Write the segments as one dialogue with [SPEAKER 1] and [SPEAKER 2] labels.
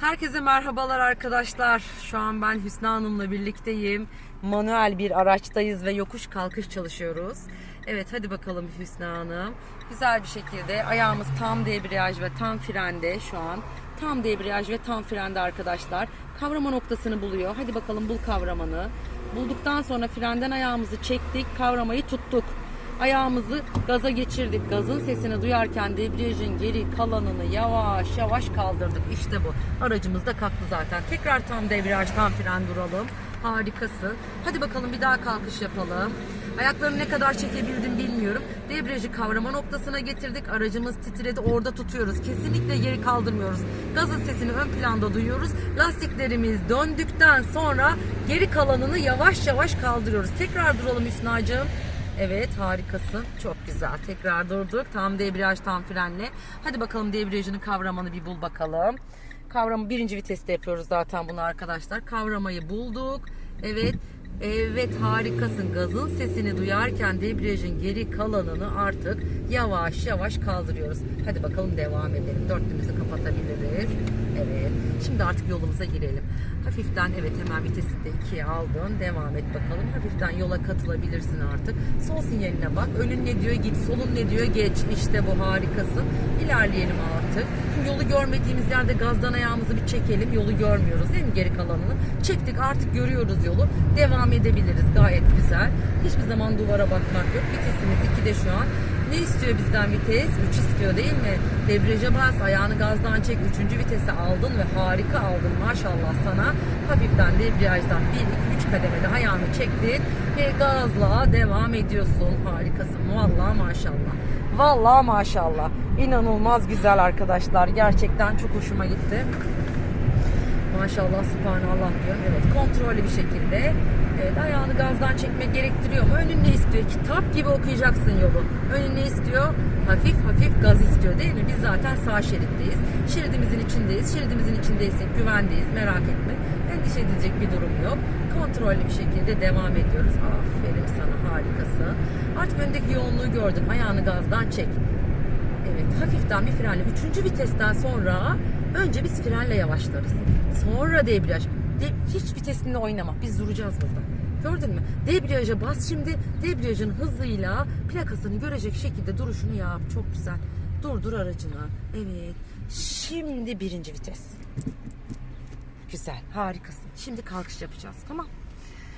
[SPEAKER 1] Herkese merhabalar arkadaşlar. Şu an ben Hüsnü Hanım'la birlikteyim. Manuel bir araçtayız ve yokuş kalkış çalışıyoruz. Evet hadi bakalım Hüsnü Hanım. Güzel bir şekilde ayağımız tam debriyaj ve tam frende şu an. Tam debriyaj ve tam frende arkadaşlar. Kavrama noktasını buluyor. Hadi bakalım bul kavramanı. Bulduktan sonra frenden ayağımızı çektik. Kavramayı tuttuk. Ayağımızı gaza geçirdik. Gazın sesini duyarken debriyajın geri kalanını yavaş yavaş kaldırdık. İşte bu. Aracımız da kalktı zaten. Tekrar tam debriyaj, tam fren duralım. Harikasın. Hadi bakalım bir daha kalkış yapalım. Ayaklarını ne kadar çekebildim bilmiyorum. Debriyajı kavrama noktasına getirdik. Aracımız titredi. Orada tutuyoruz. Kesinlikle geri kaldırmıyoruz. Gazın sesini ön planda duyuyoruz. Lastiklerimiz döndükten sonra geri kalanını yavaş yavaş kaldırıyoruz. Tekrar duralım Hüsna'cığım. Evet harikasın. Çok güzel. Tekrar durduk. Tam debriyaj tam frenle. Hadi bakalım debriyajının kavramanı bir bul bakalım. Kavramı birinci viteste yapıyoruz zaten bunu arkadaşlar. Kavramayı bulduk. Evet. Evet harikasın. Gazın sesini duyarken debriyajın geri kalanını artık yavaş yavaş kaldırıyoruz. Hadi bakalım devam edelim. Dörtlümüzü kapatabiliriz. Evet. Şimdi artık yolumuza girelim. Hafiften evet hemen vitesi de ikiye aldın. Devam et bakalım. Hafiften yola katılabilirsin artık. Sol sinyaline bak. Önün ne diyor git. Solun ne diyor geç. İşte bu harikasın. İlerleyelim artık. Şimdi yolu görmediğimiz yerde gazdan ayağımızı bir çekelim. Yolu görmüyoruz değil mi geri kalanını? Çektik artık görüyoruz yolu. Devam edebiliriz. Gayet güzel. Hiçbir zaman duvara bakmak yok. Vitesimiz 2'de şu an. Ne istiyor bizden vites? 3 istiyor değil mi? Debriyaja bas, ayağını gazdan çek, 3. vitese aldın ve harika aldın maşallah sana. Hafiften debriyajdan 1, 2, 3 kademede ayağını çektin ve gazla devam ediyorsun. Harikasın. Vallahi maşallah. Vallahi maşallah. İnanılmaz güzel arkadaşlar. Gerçekten çok hoşuma gitti. Maşallah subhanallah diyorum. Evet kontrollü bir şekilde. Evet ayağını gazdan çekme gerektiriyor mu? Önün ne istiyor? Kitap gibi okuyacaksın yolu. Önün ne istiyor? Hafif hafif gaz istiyor değil mi? Biz zaten sağ şeritteyiz. Şeridimizin içindeyiz. Şeridimizin içindeysek güvendeyiz. Merak etme. Endişe edilecek bir durum yok. Kontrollü bir şekilde devam ediyoruz. Aferin sana harikasın. Artık öndeki yoğunluğu gördün. Ayağını gazdan çek. Evet hafiften bir frenle. Üçüncü vitesten sonra önce biz frenle yavaşlarız. Sonra debriyaj. De, hiç vitesinde oynama. Biz duracağız burada. Gördün mü? Debriyaja bas şimdi. Debriyajın hızıyla plakasını görecek şekilde duruşunu yap. Çok güzel. Durdur aracını. Evet. Şimdi birinci vites. Güzel. Harikasın. Şimdi kalkış yapacağız. Tamam.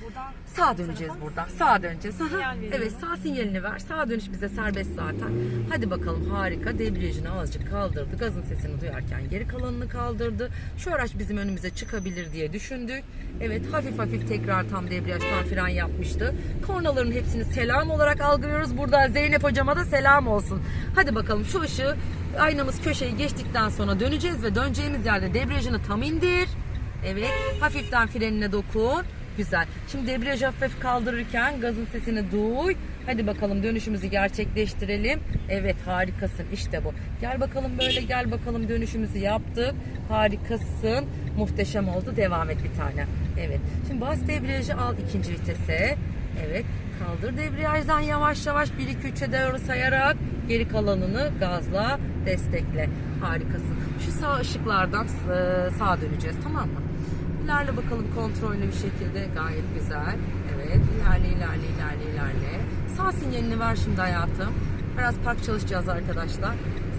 [SPEAKER 2] Buradan
[SPEAKER 1] Sağa döneceğiz buradan. Sağa döneceğiz.
[SPEAKER 2] Sinyal.
[SPEAKER 1] Evet sağ sinyalini ver. Sağa dönüş bize serbest zaten. Hadi bakalım harika. Debriyajını azıcık kaldırdı. Gazın sesini duyarken geri kalanını kaldırdı. Şu araç bizim önümüze çıkabilir diye düşündük. Evet hafif hafif tekrar tam debriyaj tam fren yapmıştı. Kornaların hepsini selam olarak algılıyoruz. Burada Zeynep hocama da selam olsun. Hadi bakalım şu ışığı aynamız köşeyi geçtikten sonra döneceğiz ve döneceğimiz yerde debriyajını tam indir. Evet hafiften frenine dokun. Güzel. Şimdi debriyajı hafif kaldırırken gazın sesini duy. Hadi bakalım dönüşümüzü gerçekleştirelim. Evet harikasın işte bu. Gel bakalım böyle gel bakalım dönüşümüzü yaptık. Harikasın. Muhteşem oldu. Devam et bir tane. Evet. Şimdi bas debriyajı al ikinci vitese. Evet. Kaldır debriyajdan yavaş yavaş 1 2 3'e doğru sayarak geri kalanını gazla destekle. Harikasın. Şu sağ ışıklardan sağa döneceğiz tamam mı? İlerle bakalım kontrollü bir şekilde. Gayet güzel. Evet. ilerle ilerle ilerle ilerle. Sağ sinyalini ver şimdi hayatım. Biraz park çalışacağız arkadaşlar.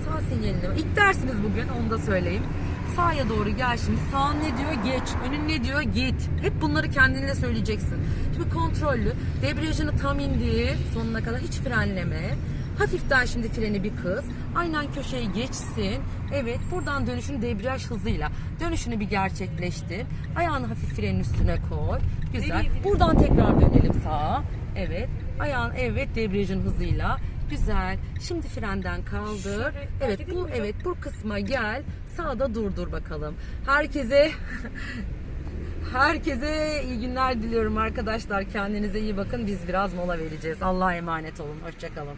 [SPEAKER 1] Sağ sinyalini ver. İlk dersiniz bugün onu da söyleyeyim. Sağa doğru gel şimdi. Sağ ne diyor? Geç. Önün ne diyor? Git. Hep bunları kendine söyleyeceksin. Şimdi kontrollü. Debriyajını tam indir. Sonuna kadar hiç frenleme. Hafiften şimdi freni bir kız. Aynen köşeye geçsin. Evet buradan dönüşün debriyaj hızıyla. Dönüşünü bir gerçekleştir. Ayağını hafif frenin üstüne koy. Güzel. Buradan tekrar dönelim sağa. Evet. Ayağın evet debriyajın hızıyla. Güzel. Şimdi frenden kaldır. Evet bu evet bu kısma gel. Sağda durdur bakalım. Herkese Herkese iyi günler diliyorum arkadaşlar. Kendinize iyi bakın. Biz biraz mola vereceğiz. Allah'a emanet olun. Hoşçakalın.